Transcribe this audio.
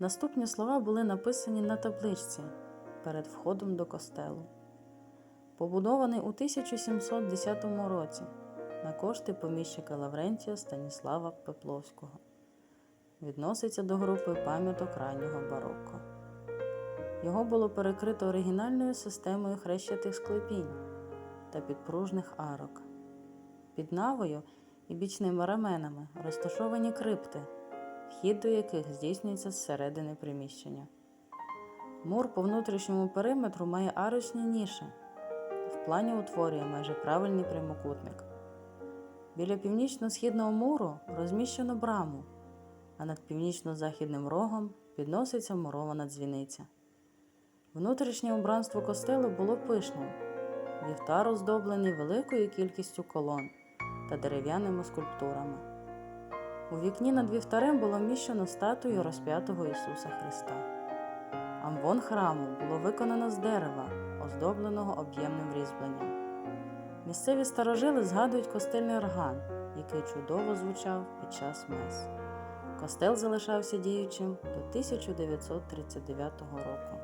Наступні слова були написані на табличці перед входом до костелу. Побудований у 1710 році на кошти поміщика Лаврентія Станіслава Пепловського. Відноситься до групи пам'яток раннього барокко. Його було перекрито оригінальною системою хрещатих склепінь та підпружних арок. Під навою і бічними раменами розташовані крипти, вхід до яких здійснюється зсередини приміщення. Мур по внутрішньому периметру має арочні ніші. В плані утворює майже правильний прямокутник. Біля північно-східного муру розміщено браму, а над північно-західним рогом підноситься мурована дзвіниця. Внутрішнє убранство костелу було пишним. Вівтар оздоблений великою кількістю колон та дерев'яними скульптурами. У вікні над вівтарем було вміщено статую розп'ятого Ісуса Христа. Амвон храму було виконано з дерева, оздобленого об'ємним різьбленням. Місцеві старожили згадують костельний орган, який чудово звучав під час мес. Костел залишався діючим до 1939 року.